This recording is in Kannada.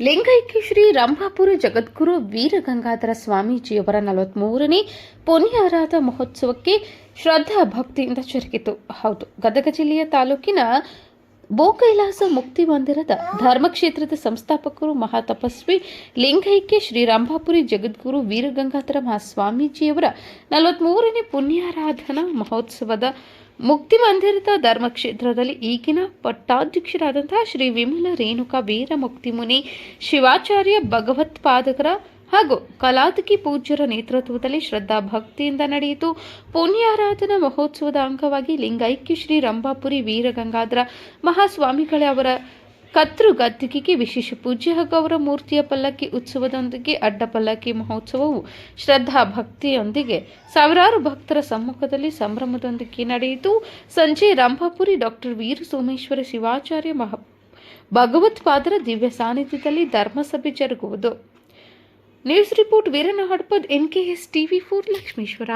ಲಿಂಗೈಕ್ಯ ಶ್ರೀ ರಂಭಾಪುರ ಜಗದ್ಗುರು ವೀರಗಂಗಾಧರ ಸ್ವಾಮೀಜಿಯವರ ನಲವತ್ಮೂರನೇ ಪುಣ್ಯಾರಾಧ ಮಹೋತ್ಸವಕ್ಕೆ ಶ್ರದ್ಧಾ ಭಕ್ತಿಯಿಂದ ಜರುಗಿತು ಹೌದು, ಗದಗ ಜಿಲ್ಲೆಯ ತಾಲೂಕಿನ ಬೋಕೈಲಾಸ ಮುಕ್ತಿ ಮಂದಿರದ ಧರ್ಮಕ್ಷೇತ್ರದ ಸಂಸ್ಥಾಪಕರು ಮಹಾತಪಸ್ವಿ ಲಿಂಗೈಕ್ಯ ಶ್ರೀ ರಂಭಾಪುರಿ ಜಗದ್ಗುರು ವೀರಗಂಗಾಧರ ಮಹಾಸ್ವಾಮೀಜಿಯವರ ನಲವತ್ಮೂರನೇ ಪುಣ್ಯಾರಾಧನಾ ಮಹೋತ್ಸವದ ಮುಕ್ತಿ ಮಂದಿರದ ಧರ್ಮಕ್ಷೇತ್ರದಲ್ಲಿ ಈಗಿನ ಪಟ್ಟಾಧ್ಯಕ್ಷರಾದಂತಹ ಶ್ರೀ ವಿಮಲ ರೇಣುಕಾ ವೀರ ಮುಕ್ತಿಮುನಿ ಶಿವಾಚಾರ್ಯ ಭಗವತ್ಪಾದಕರ ಹಾಗೂ ಕಲಾತಕಿ ಪೂಜ್ಯರ ನೇತೃತ್ವದಲ್ಲಿ ಶ್ರದ್ಧಾ ಭಕ್ತಿಯಿಂದ ನಡೆಯಿತು. ಪುಣ್ಯಾರಾಧನಾ ಮಹೋತ್ಸವದ ಅಂಗವಾಗಿ ಲಿಂಗೈಕ್ಯ ಶ್ರೀ ರಂಭಾಪುರಿ ವೀರಗಂಗಾಧರ ಮಹಾಸ್ವಾಮಿಗಳ ಅವರ ಕತ್ರು ಗದ್ದಿಗೆಗೆ ವಿಶೇಷ ಪೂಜೆ ಹಾಗೂ ಅವರ ಮೂರ್ತಿಯ ಪಲ್ಲಕ್ಕಿ ಉತ್ಸವದೊಂದಿಗೆ ಅಡ್ಡ ಪಲ್ಲಕ್ಕಿ ಮಹೋತ್ಸವವು ಶ್ರದ್ಧಾ ಭಕ್ತಿಯೊಂದಿಗೆ ಸಾವಿರಾರು ಭಕ್ತರ ಸಮ್ಮುಖದಲ್ಲಿ ಸಂಭ್ರಮದೊಂದಿಗೆ ನಡೆಯಿತು. ಸಂಜೆ ರಂಭಾಪುರಿ ಡಾಕ್ಟರ್ ವೀರ ಸೋಮೇಶ್ವರ ಶಿವಾಚಾರ್ಯ ಮಹ ಭಗವತ್ಪಾದರ ದಿವ್ಯ ಸಾನ್ನಿಧ್ಯದಲ್ಲಿ ಧರ್ಮಸಭೆ ಜರುಗುವುದು. News report Veerana Hadpad N K S TV four Lakshmeshwara